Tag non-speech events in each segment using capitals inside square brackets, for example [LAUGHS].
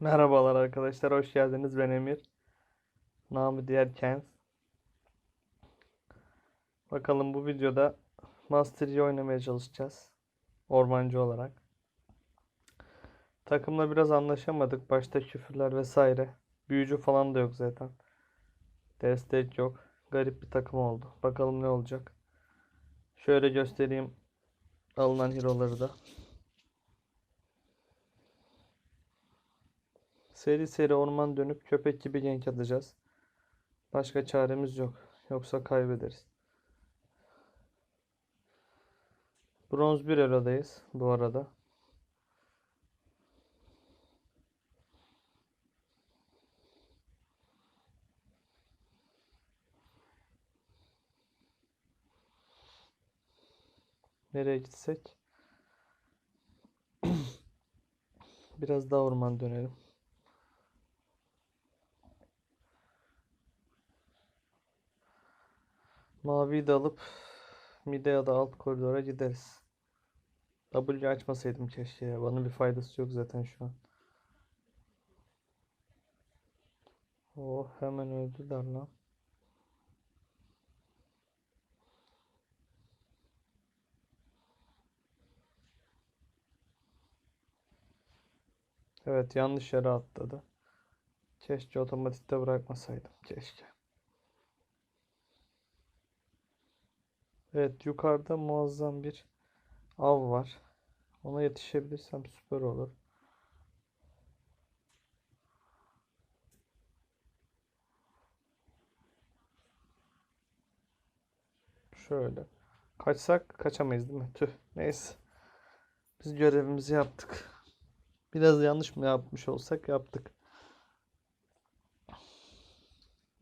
Merhabalar arkadaşlar, hoş geldiniz. Ben Emir. Namı diğer Kens. Bakalım bu videoda Master oynamaya çalışacağız. Ormancı olarak. Takımla biraz anlaşamadık. Başta küfürler vesaire. Büyücü falan da yok zaten. Destek yok. Garip bir takım oldu. Bakalım ne olacak. Şöyle göstereyim alınan hero'ları da. Seri seri orman dönüp köpek gibi gank atacağız. Başka çaremiz yok. Yoksa kaybederiz. Bronz 1 erodayız bu arada. Nereye gitsek? [CLEARS THROAT] Biraz daha orman dönelim. Maviyi de alıp mide ya da alt koridora gideriz. W açmasaydım keşke ya. Bana bir faydası yok zaten şu an. Oh hemen öldüler lan. Evet yanlış yere atladı. Keşke otomatikte bırakmasaydım. Keşke. Evet yukarıda muazzam bir av var. Ona yetişebilirsem süper olur. Şöyle. Kaçsak kaçamayız değil mi? Tüh. Neyse. Biz görevimizi yaptık. Biraz yanlış mı yapmış olsak yaptık.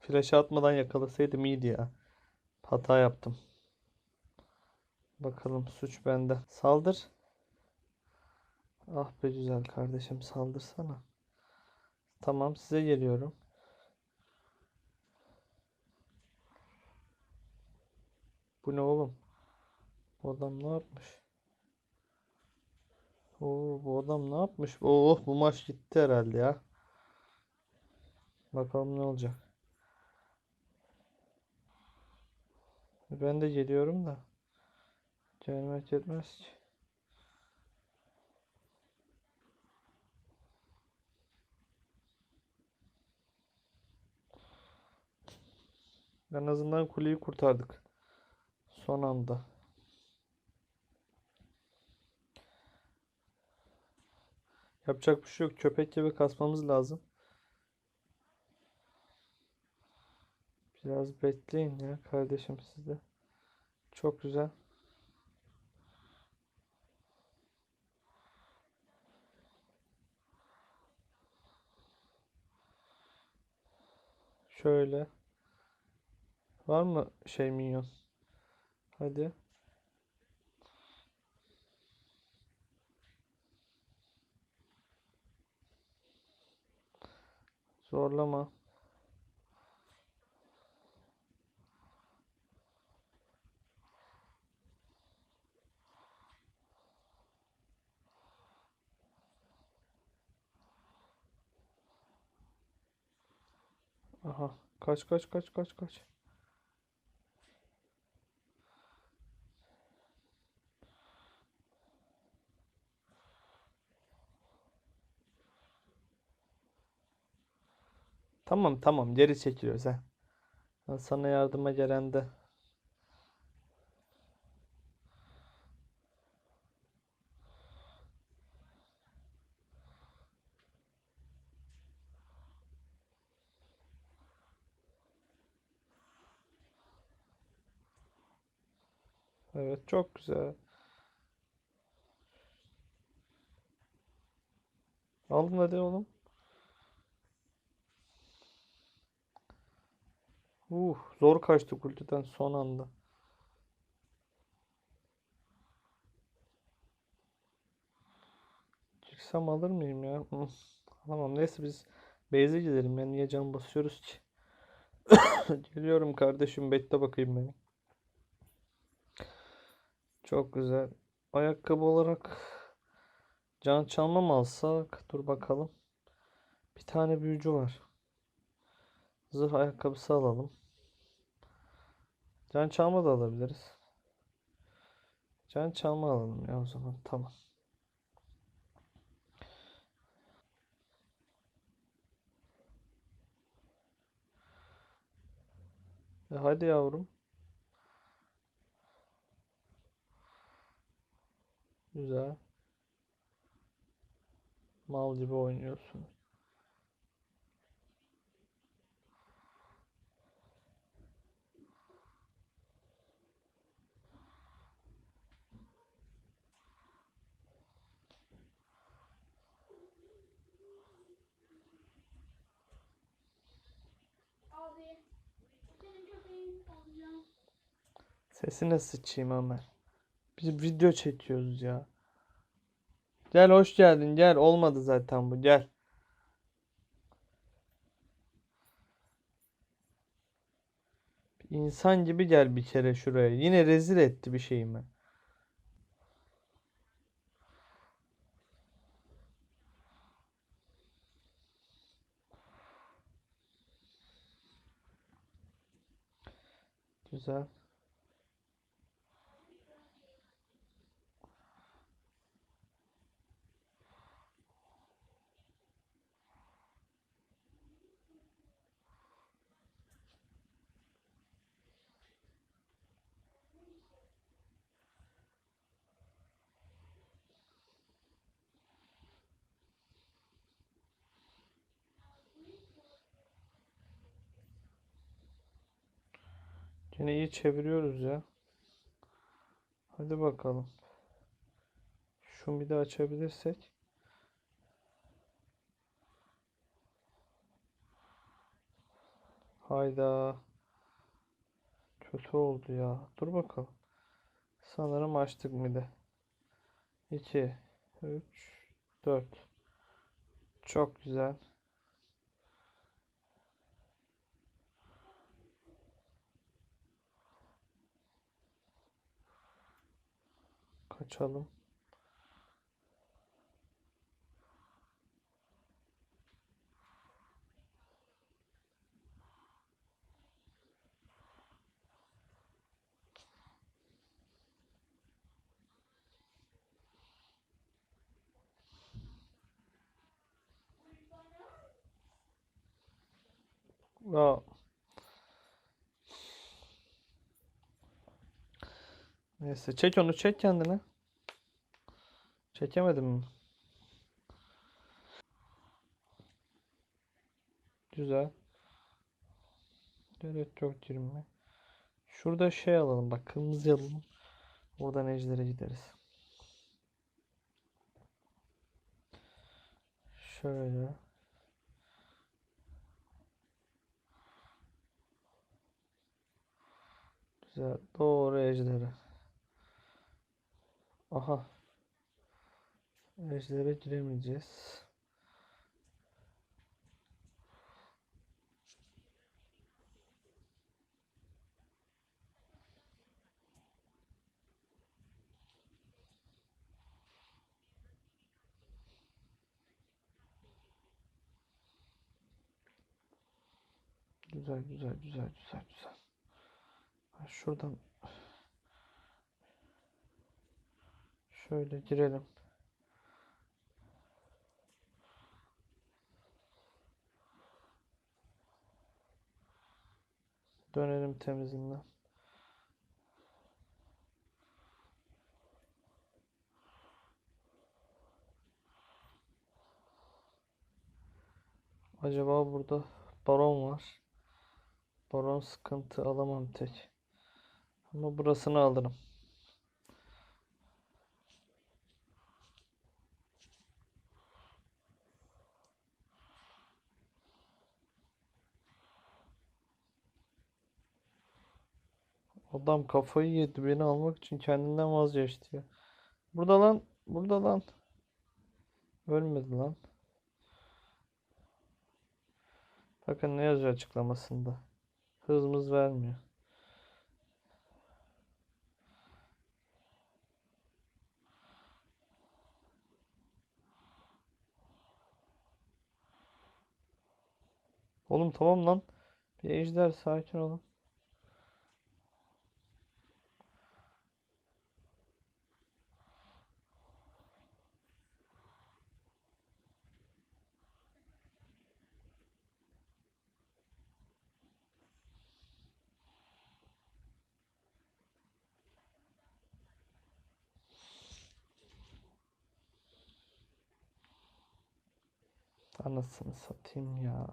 Flash atmadan yakalasaydım iyiydi ya. Hata yaptım. Bakalım suç bende. Saldır. Ah be güzel kardeşim saldırsana. Tamam size geliyorum. Bu ne oğlum? Bu adam ne yapmış? Oo, bu adam ne yapmış? Oh bu maç gitti herhalde ya. Bakalım ne olacak. Ben de geliyorum da. Gelmek yetmez ki. En azından kuleyi kurtardık. Son anda. Yapacak bir şey yok. Köpek gibi kasmamız lazım. Biraz bekleyin ya kardeşim sizde. Çok güzel. Şöyle. Var mı şey minyon? Hadi. Zorlama. Aha. Kaç kaç kaç kaç kaç. Tamam tamam geri çekiliyoruz. Ben sana yardıma gelen de. Evet çok güzel. Aldın hadi oğlum. Uh, zor kaçtı ultiden son anda. Çıksam alır mıyım ya? Hı, Tamam neyse biz base'e gidelim ya. Niye can basıyoruz ki? [COUGHS] Geliyorum kardeşim bekle bakayım beni. Çok güzel. Ayakkabı olarak can çalma mı alsak? Dur bakalım. Bir tane büyücü var. Zırh ayakkabısı alalım. Can çalma da alabiliriz. Can çalma alalım ya o zaman. Tamam. E hadi yavrum. Güzel. Mal gibi oynuyorsun. Sesine sıçayım Ömer. Biz video çekiyoruz ya. Gel hoş geldin gel. Olmadı zaten bu gel. İnsan gibi gel bir kere şuraya. Yine rezil etti bir şeyimi. Güzel. Yine iyi çeviriyoruz ya. Hadi bakalım. Şu bir de açabilirsek. Hayda. Kötü oldu ya. Dur bakalım. Sanırım açtık mide. 2 3 4 Çok güzel. Kaçalım. Aa. Neyse çek onu çek kendine. Çekemedim mi? Güzel. Gerek yok 20. Şurada şey alalım bak kırmızı alalım. Oradan ejder'e gideriz. Şöyle. Güzel. Doğru ejder'e. Aha. Ejder'e giremeyeceğiz. Güzel güzel güzel güzel güzel. Şuradan şöyle girelim. Dönelim temizinden. Acaba burada baron var. Baron sıkıntı alamam tek. Ama burasını alırım. Adam kafayı yedi beni almak için kendinden vazgeçti ya. Burada lan, burada lan. Ölmedi lan. Bakın ne yazıyor açıklamasında. Hızımız vermiyor. Oğlum tamam lan. Bir ejder sakin olun. Anasını satayım ya.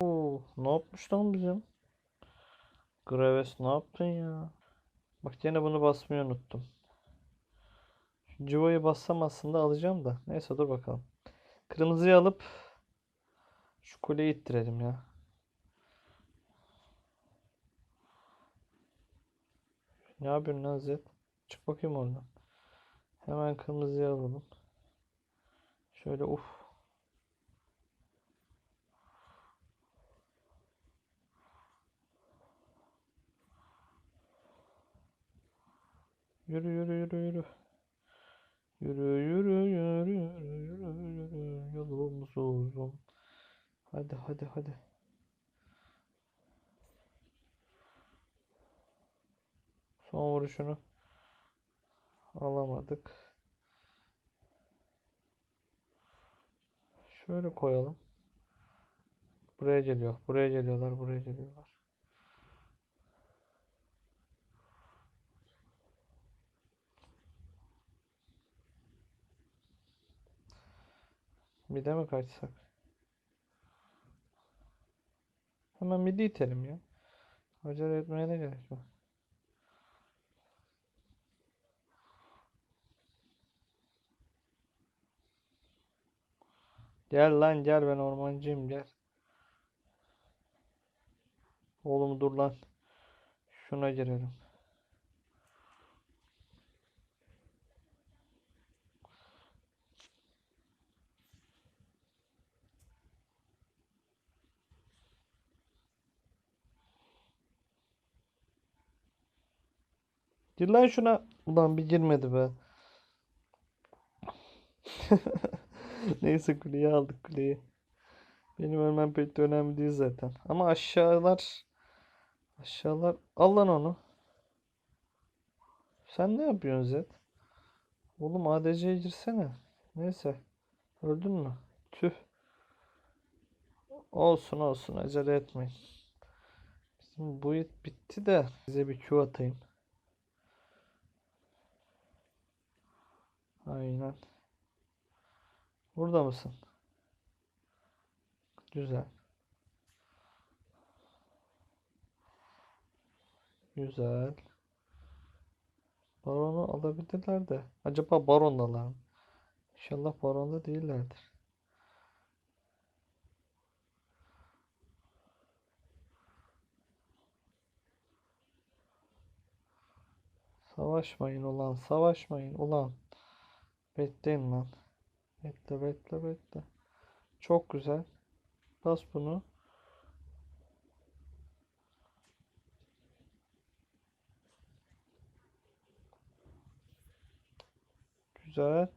Oo, ne yapmış lan bizim? Graves ne yaptın ya? Bak yine bunu basmayı unuttum. Civo'yu bassam aslında alacağım da. Neyse dur bakalım. Kırmızıyı alıp şu kuleyi ittirelim ya. Ne yapıyorsun lan Zed? Çık bakayım oradan. Hemen kırmızıyı alalım. Şöyle uf. Yürü yürü yürü yürü. Yürü yürü yürü yürü yürü yürü yolumuz uzun. Hadi hadi hadi. Son vuruşunu alamadık. Şöyle koyalım. Buraya geliyor. Buraya geliyorlar. Buraya geliyorlar. Mide mi kaçsak? Hemen midi itelim ya. Acele etmeye ne gerek var? Gel lan gel ben ormancıyım gel. Oğlum dur lan. Şuna girelim. Gir lan şuna. Ulan bir girmedi be. [LAUGHS] Neyse kuleyi aldık kuleyi. Benim ölmem pek de önemli değil zaten. Ama aşağılar aşağılar al lan onu. Sen ne yapıyorsun Zed? Oğlum ADC'ye girsene. Neyse. Öldün mü? Tüh. Olsun olsun acele etmeyin. Bizim bu it bitti de size bir Q atayım. Aynen. Burada mısın? Güzel. Güzel. Baronu alabilirler de. Acaba barondalar mı? İnşallah baronda değillerdir. Savaşmayın ulan, savaşmayın ulan. Bekleyin lan. Bekle, bekle, bekle. Çok güzel. Bas bunu. Güzel.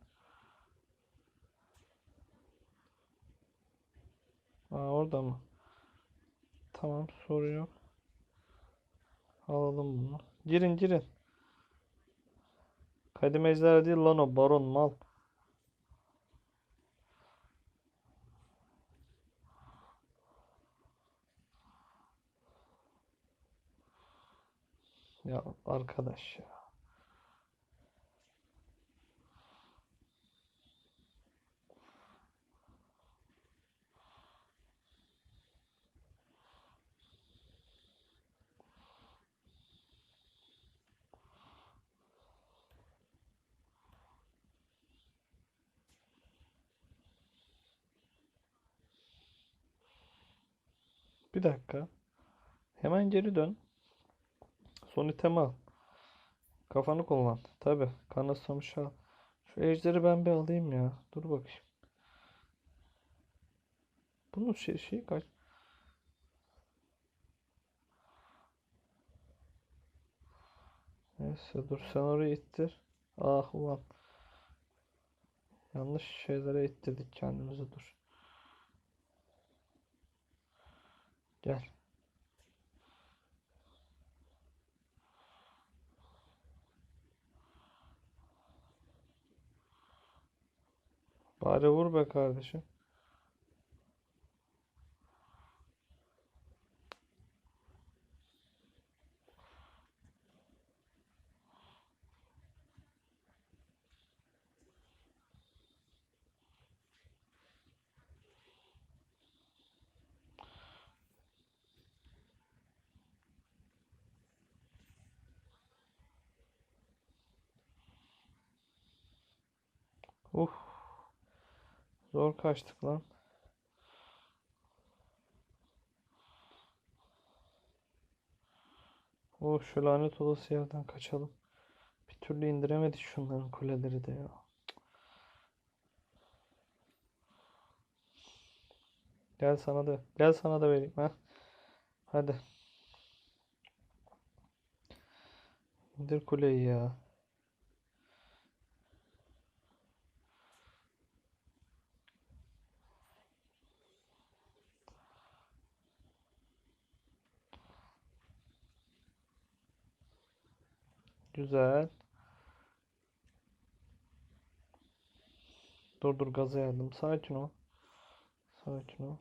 Aa orada mı? Tamam sorun yok. Alalım bunu. Girin girin. Kadim ejder değil lan o baron mal. Ya arkadaş ya. Bir dakika. Hemen geri dön. Son itemi al. Kafanı kullan. Tabi. Kanıtsamış al. Şu ejderi ben bir alayım ya. Dur bakayım. Bunun şey, şeyi kaç? Neyse dur sen oraya ittir. Ah ulan. Yanlış şeylere ittirdik kendimizi dur. Gel. Bari vur be kardeşim. Uh. Zor kaçtık lan. Oh şu lanet olası yerden kaçalım. Bir türlü indiremedik şunların kuleleri de ya. Gel sana da. Gel sana da vereyim ha. Hadi. İndir kuleyi ya. Güzel. Dur dur gaza geldim. Sakin ol. Sakin ol.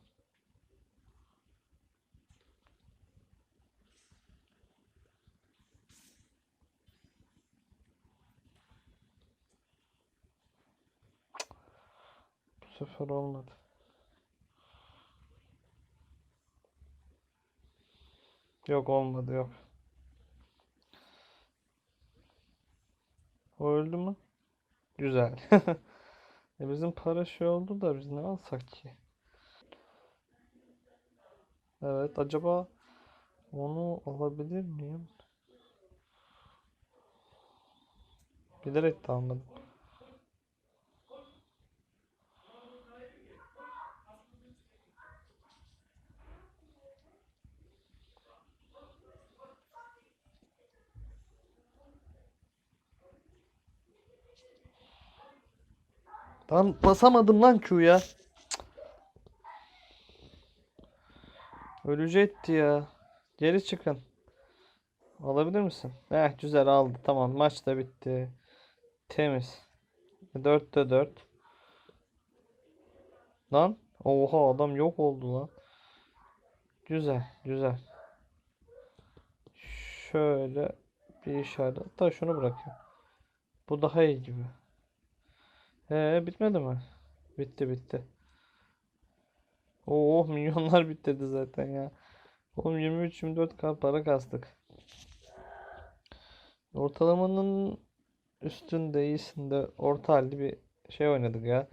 Bu sefer olmadı. Yok olmadı yok. O öldü mü? Güzel. [LAUGHS] E bizim para şey oldu da biz ne alsak ki? Evet acaba onu alabilir miyim? Bilerek de almadım. Lan basamadım lan Q'ya. Ölecekti ya. Geri çıkın. Alabilir misin? Eh güzel aldı. Tamam maç da bitti. Temiz. 4'te 4. Lan. Oha adam yok oldu lan. Güzel güzel. Şöyle bir işaret. Hatta şunu bırakayım. Bu daha iyi gibi. Ee bitmedi mi? Bitti bitti. Oo [LAUGHS] milyonlar bitirdi zaten ya. Oğlum 23-24k para kastık. Ortalamanın üstünde iyisinde orta halli bir şey oynadık ya.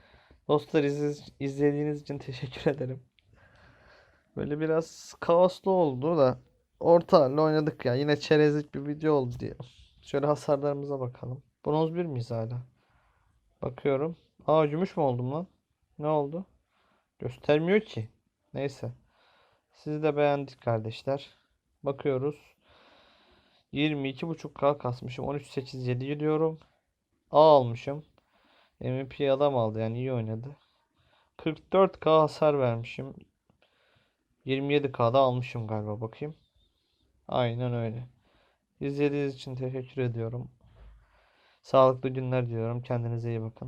Dostlar izle- izlediğiniz için teşekkür ederim. Böyle biraz kaoslu oldu da orta halli oynadık ya. Yine çerezlik bir video oldu diye. Şöyle hasarlarımıza bakalım. Bronz 1 miyiz hala? Bakıyorum. Aa gümüş mü oldum lan? Ne oldu? Göstermiyor ki. Neyse. Sizi de beğendik kardeşler. Bakıyoruz. 22.5K kasmışım. 13.8.7 gidiyorum. A almışım. MVP adam aldı yani iyi oynadı. 44K hasar vermişim. 27K'da almışım galiba bakayım. Aynen öyle. İzlediğiniz için teşekkür ediyorum. Sağlıklı günler diliyorum. Kendinize iyi bakın.